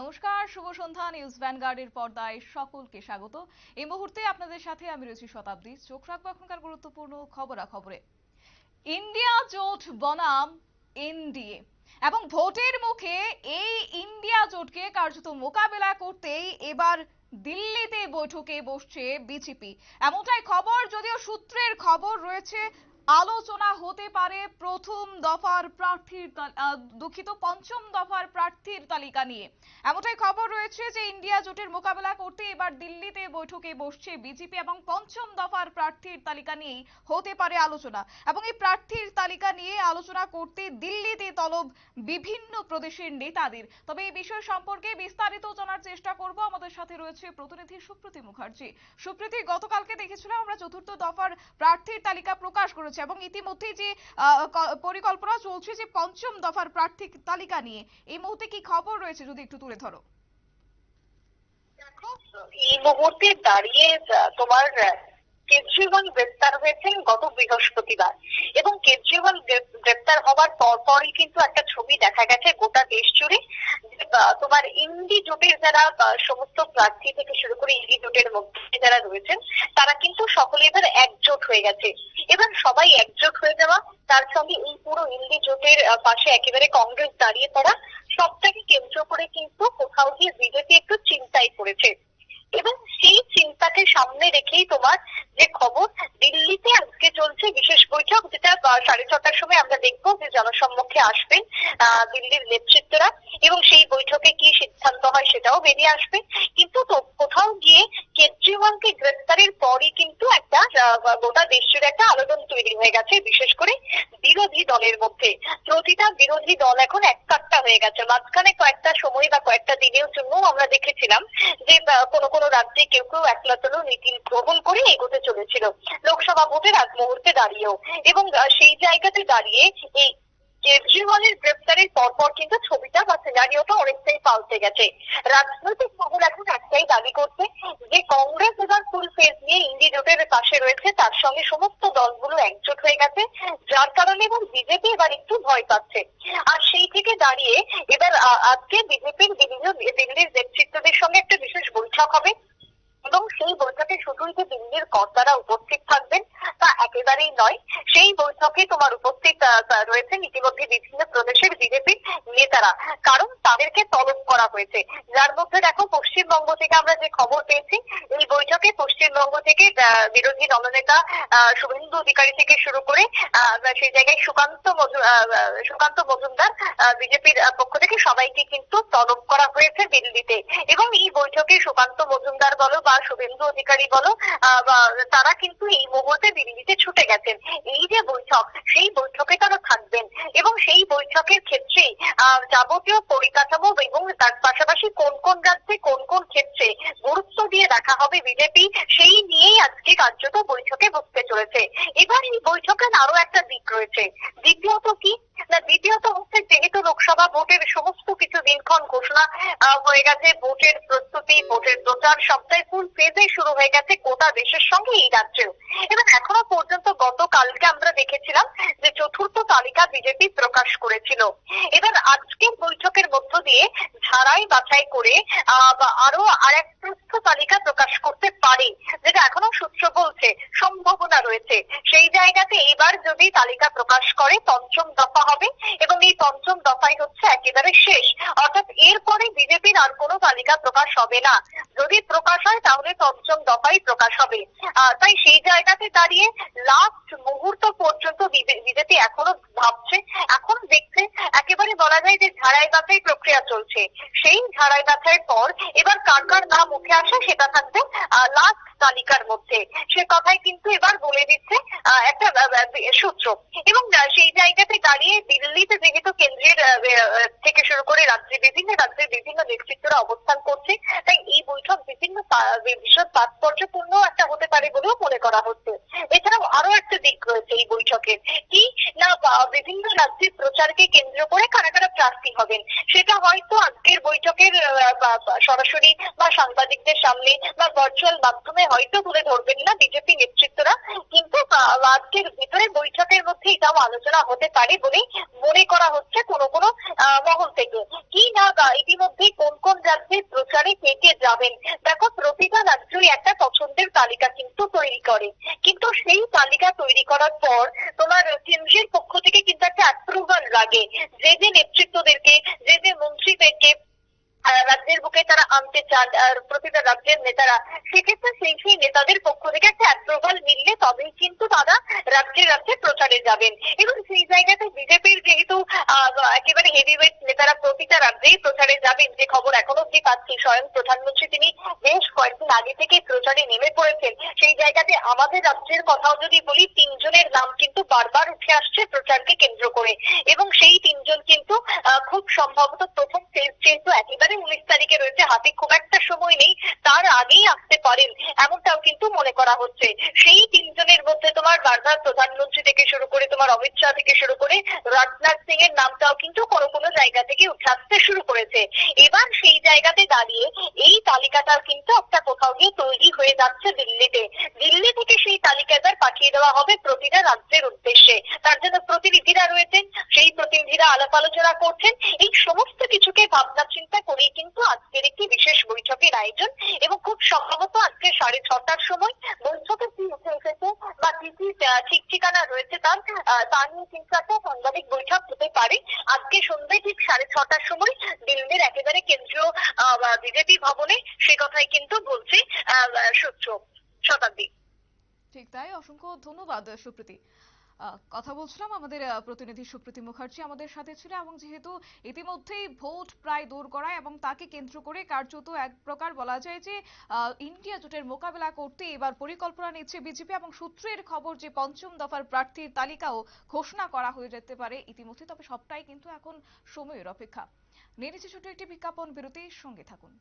নমস্কার, শুভ সন্ধ্যা নিউজ ভ্যানগার্ডের পর্দায় সকলকে স্বাগত। এই মুহূর্তে আপনাদের সাথে আমি রয়েছি শতাব্দী। চোখ রাখব এখনকার গুরুত্বপূর্ণ খবরাখবরে ইন্ডিয়া জোট বনাম এনডিএ এবং ভোটের মুখে এই ইন্ডিয়া জোটকে কার্যত মোকাবেলা করতেই এবার দিল্লিতে বৈঠকে বসছে বিজেপি। এমনটাই খবর, যদিও সূত্রের খবর রয়েছে আলোচনা হতে পারে প্রথম দফার প্রার্থীর দুঃখিত, পঞ্চম দফার প্রার্থীর তালিকা নিয়ে। এমনটাই খবর রয়েছে যে ইন্ডিয়া জোটের মোকাবেলা করতে এবার দিল্লিতে বৈঠকে বসছে বিজেপি এবং পঞ্চম দফার প্রার্থীর তালিকা নিয়েই হতে পারে আলোচনা। এবং এই প্রার্থীর তালিকা নিয়ে আলোচনা করতে দিল্লিতে তলব বিভিন্ন প্রদেশের নেতাদের। তবে এই বিষয় সম্পর্কে বিস্তারিত জানার চেষ্টা করব। আমাদের সাথে রয়েছে প্রতিনিধি সুপ্রীতি মুখার্জি। সুপ্রীতি, গতকালকে দেখেছিলাম আমরা চতুর্থ দফার প্রার্থীর তালিকা প্রকাশ করেছে। এবং ইতিমধ্যেই যে পরিকল্পনা চলছে যে পঞ্চম দফার প্রার্থী তালিকা নিয়ে, এই মুহূর্তে কি খবর রয়েছে যদি একটু তুলে ধরো? এই মুহূর্তে দাঁড়িয়ে তোমার কেজরিওয়াল গ্রেপ্তার হয়েছেন গত বৃহস্পতিবার এবং কেজরিওয়াল গ্রেপ্তার হওয়ার পরপরই কিন্তু একটা ছবি দেখা গেছে গোটা দেশ জুড়ে। তোমার ইন্ডি জোটের যারা সমস্ত প্রার্থী থেকে শুরু করে ইন্ডি জোটের মধ্যে যারা রয়েছেন, তারা কিন্তু সকলে এবার একজোট হয়ে গেছে। এবার সবাই একজোট হয়ে যাওয়া, তার সঙ্গে এই পুরো ইন্ডি জোটের পাশে একেবারে কংগ্রেস দাঁড়িয়ে পড়া, সবটাকে কেন্দ্র করে কিন্তু কোথাও গিয়ে বিজেপি একটু চিন্তায় পড়েছে। এবং সেই চিন্তাকে সামনে রেখেই তোমার যে খবর, দিল্লিতে আজকে চলছে বিশেষ বৈঠক, যেটা সাড়ে ছটার সময় আমরা দেখব যে জনসম্মুখে আসবেন দিল্লির নেতৃত্বরা। এবং সেই বৈঠকে কি সিদ্ধান্ত হয় সেটাও বেরিয়ে আসবে। কিন্তু কোথাও গিয়ে কেজরিওয়ালকে গ্রেফতারের পরই কিন্তু একটা গোটা দেশ জুড়ে একটা আলোড়ন তৈরি হয়ে গেছে, বিশেষ করে বিরোধী দলের মধ্যে। প্রতিটা বিরোধী দল এখন এক এককাট্টা হয়ে গেছে। মাঝখানে কয়েকটা সময় বা কয়েকটা দিনের জন্য আমরা দেখেছিলাম যে কোনো কোনো রাজ্যে কেউ কেউ একলাতলো নীতি গ্রহণ করে এগোতে চলেছিল। লোকসভা ভোটের আগ মুহূর্তে দাঁড়িয়েও। এবং সেই জায়গাতে দাঁড়িয়ে এই কেজরিওয়ালের গ্রেপ্তারের পরপর কিন্তু ছবিটা বা সিনারিওটা অনেকটাই পাল্টে গেছে। রাজনৈতিক মহল এখন একটাই দাবি করছে যে কংগ্রেস এবার ফুল ফেজ নিয়ে ইন্ডি জোটের পাশে রয়েছে, তার সঙ্গে সমস্ত দলগুলো একজোট হয়ে গেছে, যার কারণে এবার বিজেপি এবার একটু ভয় পাচ্ছে। আর সেই থেকে দাঁড়িয়ে এবার আজকে বিজেপির বিভিন্ন দিল্লির নেতৃত্বদের সঙ্গে একটা বিশেষ বৈঠক হবে। এবং সেই বৈঠকে শুধুই যে দিল্লির কর্তারা উপস্থিত থাকবেন, তা একেবারেই নয়। সেই বৈঠকে তোমার উপস্থিত রয়েছেন ইতিমধ্যে বিভিন্ন প্রদেশের বিজেপির নেতারা। কারণ তাদেরকে তলব করা হয়েছে। যার মধ্যে দেখো, পশ্চিমবঙ্গ থেকে আমরা যে খবর পেয়েছি, এই বৈঠকে পশ্চিমবঙ্গ থেকে বিরোধী দলনেতা শুভেন্দু অধিকারী থেকে শুরু করে সেই জায়গায় সুকান্ত সুকান্ত মজুমদার বিজেপির পক্ষ থেকে সবাইকে কিন্তু তলব করা হয়েছে দিল্লিতে। এবং এই বৈঠকে সুকান্ত মজুমদার বলো বা শুভেন্দু অধিকারী বলো তারা কিন্তু এই মুহূর্তে দিল্লিতে ছুটে গেছেন। এই যে বৈঠক, সেই বৈঠকে তারা থাকবেন এবং সেই বৈঠকের ক্ষেত্রে যাবতীয় পরিকাঠামো এবং তার পাশাপাশি কোন কোন রাজ্যে কোন কোন ক্ষেত্রে গুরুত্ব দিয়ে দেখা হবে বিজেপি, সেই নিয়েই আজকে কার্যত বৈঠকে বসতে চলেছে। এবার এই বৈঠকের আরও একটা দিক রয়েছে। দ্বিতীয়ত কি? না দ্বিতীয়ত হচ্ছে যেহেতু লোকসভা ভোটের সমস্ত কিছু দিনক্ষণ ঘোষণা হয়ে গেছে, ভোটের প্রস্তুতি, ভোটের প্রচার সবটাই ফুল ফেজে শুরু হয়ে গেছে গোটা দেশের সঙ্গে এই রাজ্যেও। এবং এখনও পর্যন্ত গতকালকে আমরা দেখেছিলাম যে চতুর্থ তালিকা বিজেপি প্রকাশ করেছিল। এবার আজকের বৈঠকের মধ্য দিয়ে ঝাড়াই বাছাই করে বা আরও আরেক প্রস্থ তালিকা প্রকাশ করতে পারে, যেটা এখনও সূত্র বলছে, সম্ভাবনা রয়েছে। সেই জায়গাতে এবার যদি তালিকা প্রকাশ করে, পঞ্চম দফা হবে, এবং এই পঞ্চম দফাই হচ্ছে একেবারে শেষ। অর্থাৎ এরপরে বিজেপির আর কোনো তালিকা প্রকাশ হবে না। যদি প্রকাশ হয়, তাহলে পঞ্চম দফাই প্রকাশ হবে। তাই সেই জায়গাতে দাঁড়িয়ে লাস্ট মুহূর্ত পর্যন্ত বিজেপি এখনও ভাবছে, এখনও দেখছে, একেবারে বলা যায় যে ঝাড়াই বাছাই প্রক্রিয়া চলছে। সেই ঝাড়াই বাছাইয়ের পর এবার কার কার নাম মুখে আসে সেটা থাকবে লাস্ট তালিকার মধ্যে। সে কথাই কিন্তু এবার বলে দিচ্ছে একটা সূত্র। এবং সেই জায়গাতে দাঁড়িয়ে দিল্লিতে যেহেতু কেন্দ্রের থেকে শুরু করে রাজ্যে বিভিন্ন রাজ্যের বিভিন্ন নেতৃত্বরা অবস্থান করছে। তাই এই বৈঠক বিভিন্ন ভীষণ তাৎপর্যপূর্ণ একটা হতে পারে বলেও মনে করা হচ্ছে। এছাড়াও আরও একটা দিক রয়েছে এই বৈঠকের কি না বিভিন্ন রাজ্যের প্রচারকে কেন্দ্র করে কারা কারা প্রার্থী হবেন? সেটা হয়তো আজকের বৈঠকের সরাসরি বা সাংবাদিকদের সামনে বা ভার্চুয়াল মাধ্যমে হয়তো তুলে ধরবেন না বিজেপি নেতৃত্বরা। কিন্তু আজকের ভিতরে বৈঠকের মধ্যে এটাও আলোচনা হতে পারে বলেই মনে করা হচ্ছে কোনো কোনো মহল থেকে। কি না আহ, ইতিমধ্যে কোন কোন রাজ্যে প্রচারে কে কে যাবেন? দেখো প্রতিটা রাজ্যই একটা পছন্দের তালিকা কিন্তু তৈরি করে। কিন্তু সেই তালিকা তৈরি করার পর তোমার কেন্দ্রের পক্ষ থেকে কিন্তু একটা অ্যাপ্রুভাল লাগে। যে যে নেতৃত্বদেরকে যে যে মন্ত্রীদেরকে রাজ্যের বুকে তারা আনতে চান প্রতিটা রাজ্যের নেতারা। সেক্ষেত্রে সেই সেই নেতাদের পক্ষ থেকে একটা অ্যাপ্রুভাল মিললে তবেই কিন্তু তারা রাজ্যে রাজ্যে প্রচারে যাবেন। এবং সেই জায়গাতে বিজেপির যেহেতু একেবারে হেভিওয়েট নেতারা প্রতিটা রাজ্যেই প্রচারে যাবেন, যে খবর এখনও অব্দি পাচ্ছি। স্বয়ং প্রধানমন্ত্রী তিনি থেকে প্রচারে নেমে পড়েছেন। সেই জায়গাতে আমাদের রাজ্যের কথাও যদি বলি, তিনজনের নাম কিন্তু বারবার উঠে আসছে প্রচারকে কেন্দ্র করে। এবং সেই তিনজন কিন্তু খুব সম্ভবত প্রথম যেহেতু একেবারে উনিশ তারিখে রয়েছে, হাতে খুব একটা সময় নেই, তার আগেই আসতে পারেন, এমনটাও কিন্তু মনে করা হচ্ছে। সেই তিনজনের মধ্যে তোমার বারবার প্রধানমন্ত্রী থেকে শুরু করে, তোমার অমিত শাহ থেকে শুরু করে রাজনাথ সিং এর নামটাও কিন্তু কোনো কোনো জায়গা থেকে উঠে আসতে শুরু করেছে। এবার সেই জায়গাতে দাঁড়িয়ে এই তালিকাটা কিন্তু একটা কোথাও গিয়ে তৈরি হয়ে যাচ্ছে দিল্লিতে। দিল্লি থেকে সেই তালিকা পাঠিয়ে দেওয়া হবে প্রতিটা রাজ্যের উদ্দেশ্যে। তার জন্য প্রতিনিধিরা রয়েছেন, সেই প্রতিনিধিরা আলাপ আলোচনা করছেন। এই সমস্ত কিছুকে ভাবনা চিন্তা করেই কিন্তু আজকের একটি বিশেষ বৈঠকের আয়োজন এবং খুব সম্ভবত আজকে সাড়ে ছটার সময় বৈঠকে কি উঠে এসেছে বা কি কি ঠিক ঠিকানা রয়েছে তার তা নিয়ে কিন্তু একটা সাংবাদিক বৈঠক হতে পারে। আজকে সন্ধ্যে ঠিক সাড়ে ছটার সময় দিল্লির একেবারে কেন্দ্রীয় বিজেপি ভবনে সে কথাই কিন্তু বলছে। ঠিক তাই, অসংখ্য ধন্যবাদ সুপ্রীতি। কথা বলছিলাম আমাদের প্রতিনিধি সুপ্রীতি মুখার্জি আমাদের সাথে ছিল এবং যেহেতু ইতিমধ্যেই ভোট প্রায় দূর করায় এবং তাকে কেন্দ্র করে কার্যত এক প্রকার বলা যায় যে ইন্ডিয়া জোটের মোকাবেলা করতে এবার পরিকল্পনা নিচ্ছে বিজেপি এবং সূত্রের খবর যে, পঞ্চম দফার প্রার্থীর তালিকাও ঘোষণা করা হয়ে যেতে পারে ইতিমধ্যে তবে সবটাই কিন্তু এখন সময়ের অপেক্ষা। নিয়ে নিচ্ছে ছোট একটি বিজ্ঞাপন বিরতির সঙ্গে থাকুন।